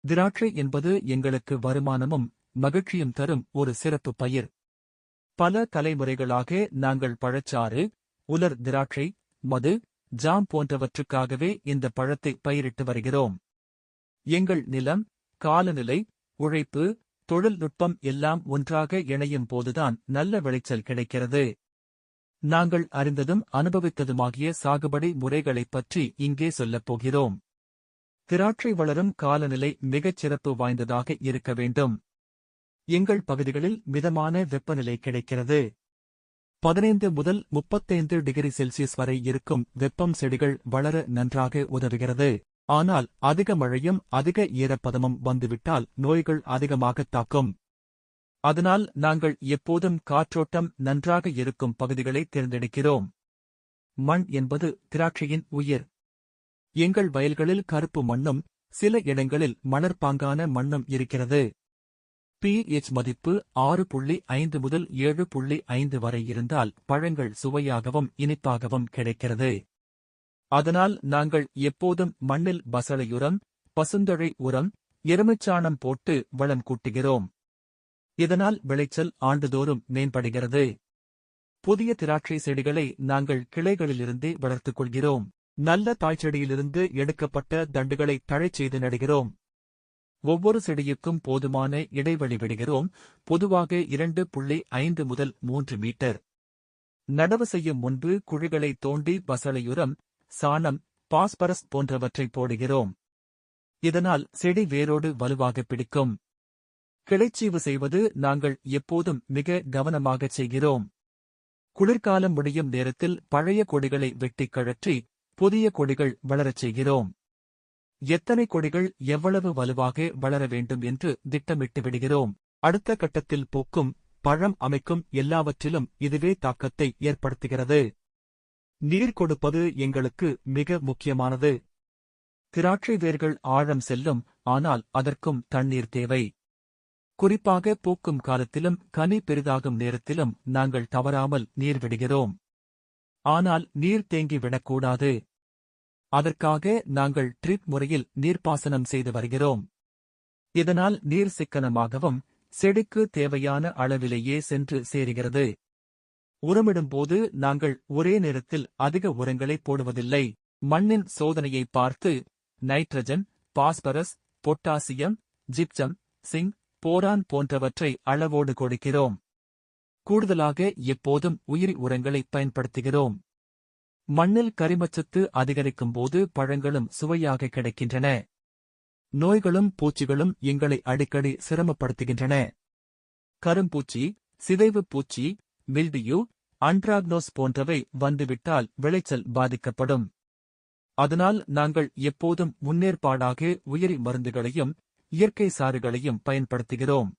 திராட்சை என்பது எங்களுக்கு வருமானமும் மகிழ்ச்சியும் தரும் ஒரு சிறப்பு பயிர். பல தலைமுறைகளாக நாங்கள் பழச்சாறு உலர் திராட்சை மது ஜாம் போன்றவற்றுக்காகவே இந்த பழத்தை பயிரிட்டு வருகிறோம். எங்கள் நிலம் காலநிலை உழைப்பு தொழில்நுட்பம் எல்லாம் ஒன்றாக இணையும் போதுதான் நல்ல விளைச்சல் கிடைக்கிறது. நாங்கள் அறிந்ததும் அனுபவித்ததுமாகிய சாகுபடி முறைகளைப் பற்றி இங்கே சொல்லப் போகிறோம். திராட்சை வளரும் காலநிலை மிகச் சிறப்பு வாய்ந்ததாக இருக்க வேண்டும். எங்கள் பகுதிகளில் மிதமான வெப்பநிலை கிடைக்கிறது. பதினைந்து முதல் முப்பத்தைந்து டிகிரி செல்சியஸ் வரை இருக்கும் வெப்பம் செடிகள் வளர நன்றாக உதவுகிறது. ஆனால் அதிக மழையும் அதிக ஈரப்பதமும் வந்துவிட்டால் நோய்கள் அதிகமாக தாக்கும். அதனால் நாங்கள் எப்போதும் காற்றோட்டம் நன்றாக இருக்கும் பகுதிகளை தேர்ந்தெடுக்கிறோம். மண் என்பது திராட்சையின் உயிர். எங்கள் வயல்களில் கருப்பு மண்ணும் சில இடங்களில் மணற்பாங்கான மண்ணும் இருக்கிறது. பிஎச் மதிப்பு ஆறு புள்ளி ஐந்து முதல் ஏழு புள்ளி ஐந்து வரை இருந்தால் பழங்கள் சுவையாகவும் இனிப்பாகவும் கிடைக்கிறது. அதனால் நாங்கள் எப்போதும் மண்ணில் பசளையுரம் பசுந்தழை உரம் எருமைச்சாணம் போட்டு வளம் கூட்டுகிறோம். இதனால் விளைச்சல் ஆண்டுதோறும் மேம்படுகிறது. புதிய திராட்சை செடிகளை நாங்கள் கிளைகளிலிருந்தே வளர்த்துக் கொள்கிறோம். நல்ல தாய்ச்செடியிலிருந்து எடுக்கப்பட்ட தண்டுகளை தழைச் செய்து நடுகிறோம். ஒவ்வொரு செடியுக்கும் போதுமான இடைவெளி விடுகிறோம். பொதுவாக இரண்டு புள்ளி ஐந்து முதல் மூன்று மீட்டர். நடவு செய்யும் முன்பு குழிகளை தோண்டி பசளையுரம் சாணம் பாஸ்பரஸ் போன்றவற்றை போடுகிறோம். இதனால் செடி வேரோடு வலுவாக பிடிக்கும். கிளைச்சீவு செய்வது நாங்கள் எப்போதும் மிக கவனமாகச் செய்கிறோம். குளிர்காலம் முடியும் நேரத்தில் பழைய கொடிகளை வெட்டிக் கழற்றி புதிய கொடிகள் வளரச் செய்கிறோம். எத்தனை கொடிகள் எவ்வளவு வலுவாக வளர வேண்டும் என்று திட்டமிட்டு விடுகிறோம். அடுத்த கட்டத்தில் பூக்கும் பழம் அமைக்கும் எல்லாவற்றிலும் இதுவே தாக்கத்தை ஏற்படுத்துகிறது. நீர் கொடுப்பது எங்களுக்கு மிக முக்கியமானது. திராட்சை வேர்கள் ஆழம் செல்லும் ஆனால் அதற்கும் தண்ணீர் தேவை. குறிப்பாக பூக்கும் காலத்திலும் கனி பெரிதாகும் நேரத்திலும் நாங்கள் தவறாமல் நீர் விடுகிறோம். ஆனால் நீர் தேங்கி விடக்கூடாது. அதற்காக நாங்கள் ட்ரிப் முறையில் நீர்ப்பாசனம் செய்து வருகிறோம். இதனால் நீர் சிக்கனமாகவும் செடிக்கு தேவையான அளவிலேயே சென்று சேருகிறது. உரமிடும்போது நாங்கள் ஒரே நேரத்தில் அதிக உரங்களை போடுவதில்லை. மண்ணின் சோதனையை பார்த்து nitrogen phosphorus potassium gypsum zinc boron போன்றவற்றை அளவோடு கொடுக்கிறோம். கூடுதலாக எப்போதும் உயிரி உரங்களை பயன்படுத்துகிறோம். மண்ணில் கரிமச்சத்து அதிகரிக்கும் போது பழங்களும் சுவையாக கிடைக்கின்றன. நோய்களும் பூச்சிகளும் எங்களை அடிக்கடி சிரமப்படுத்துகின்றன. கரும்பூச்சி சிதைவு பூச்சி மில்டியூ அன்ட்ராக்னோஸ் போன்றவை வந்துவிட்டால் விளைச்சல் பாதிக்கப்படும். அதனால் நாங்கள் எப்போதும் முன்னேற்பாடாக உயிரி மருந்துகளையும் இயற்கை சாறுகளையும் பயன்படுத்துகிறோம்.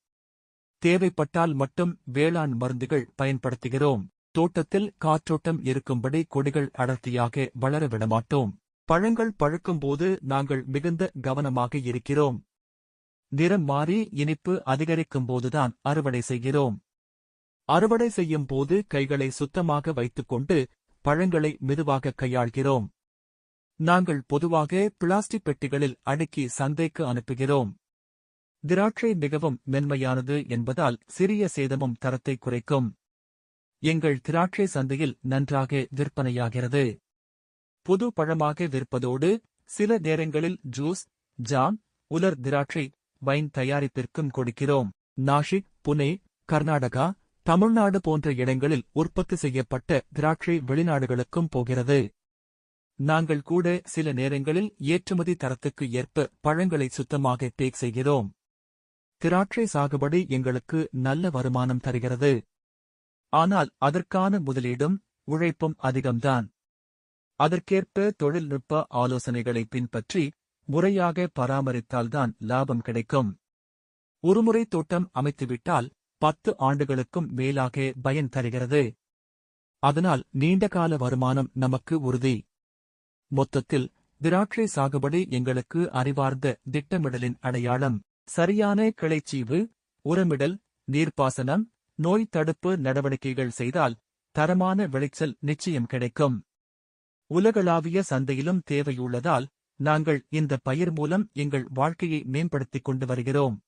தேவைப்பட்டால் மட்டும் வேளாண் மருந்துகள் பயன்படுத்துகிறோம். தோட்டத்தில் காற்றோட்டம் இருக்கும்படி கொடிகள் அடர்த்தியாக வளர விடமாட்டோம். பழங்கள் பழுக்கும்போது நாங்கள் மிகுந்த கவனமாக இருக்கிறோம். நிறம் மாறி இனிப்பு அதிகரிக்கும் போதுதான் அறுவடை செய்கிறோம். அறுவடை செய்யும் போது கைகளை சுத்தமாக வைத்துக்கொண்டு பழங்களை மெதுவாக கையாள்கிறோம். நாங்கள் பொதுவாக பிளாஸ்டிக் பெட்டிகளில் அடுக்கி சந்தைக்கு அனுப்புகிறோம். திராட்சை மிகவும் மென்மையானது என்பதால் சிறிய சேதமும் தரத்தை குறைக்கும். எங்கள் திராட்சை சந்தையில் நன்றாக விற்பனையாகிறது. புது பழமாக விற்பதோடு சில நேரங்களில் ஜூஸ் ஜாம் உலர் திராட்சை வைன் தயாரிப்பிற்கும் கொடுக்கிறோம். நாஷிக் புனே கர்நாடகா தமிழ்நாடு போன்ற இடங்களில் உற்பத்தி செய்யப்பட்ட திராட்சை வெளிநாடுகளுக்கும் போகிறது. நாங்கள் கூட சில நேரங்களில் ஏற்றுமதி தரத்துக்கு ஏற்ப பழங்களை சுத்தமாக பேக் செய்கிறோம். திராட்சை சாகுபடி எங்களுக்கு நல்ல வருமானம் தருகிறது. ஆனால் அதற்கான முதலீடும் உழைப்பும் அதிகம்தான். அதற்கேற்ப தொழில்நுட்ப ஆலோசனைகளை பின்பற்றி முறையாக பராமரித்தால்தான் லாபம் கிடைக்கும். ஒருமுறை தோட்டம் அமைத்துவிட்டால் பத்து ஆண்டுகளுக்கும் மேலாக பயன் தருகிறது. அதனால் நீண்டகால வருமானம் நமக்கு உறுதி. மொத்தத்தில் திராட்சை சாகுபடி எங்களுக்கு அறிவார்ந்த திட்டமிடலின் அடையாளம் சரியான கிளைச்சீவு உரமிடல் நீர்ப்பாசனம் நோய் தடுப்பு நடவடிக்கைகள் செய்தால் தரமான விளைச்சல் நிச்சயம் கிடைக்கும். உலகளாவிய சந்தையிலும் தேவையுள்ளதால் நாங்கள் இந்த பயிர் மூலம் எங்கள் வாழ்க்கையை மேம்படுத்திக் கொண்டு வருகிறோம்.